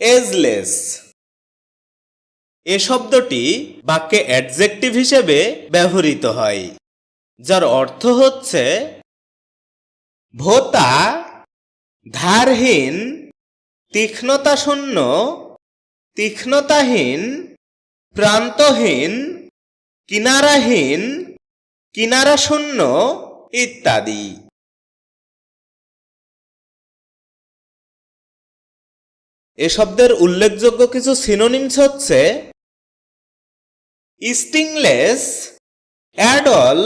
Ageless এ শব্দটি বাক্যে adjective হিসেবে ব্যবহৃত হয়, যার অর্থ হচ্ছে ভোতা, ধারহীন তীক্ষ্ণতা শূন্য তীক্ষ্ণতাহীন, প্রান্তহীন, কিনারাহীন কিনারা শূন্য ইত্যাদি। এ শব্দের উল্লেখযোগ্য কিছু সিনোনিমস হচ্ছে স্টিংলেস অ্যাডল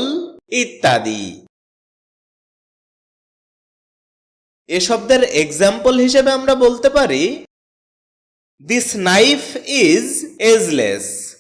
ইত্যাদি। এ শব্দের এক্সাম্পল হিসেবে আমরা বলতে পারি দিস নাইফ ইজ এজলেস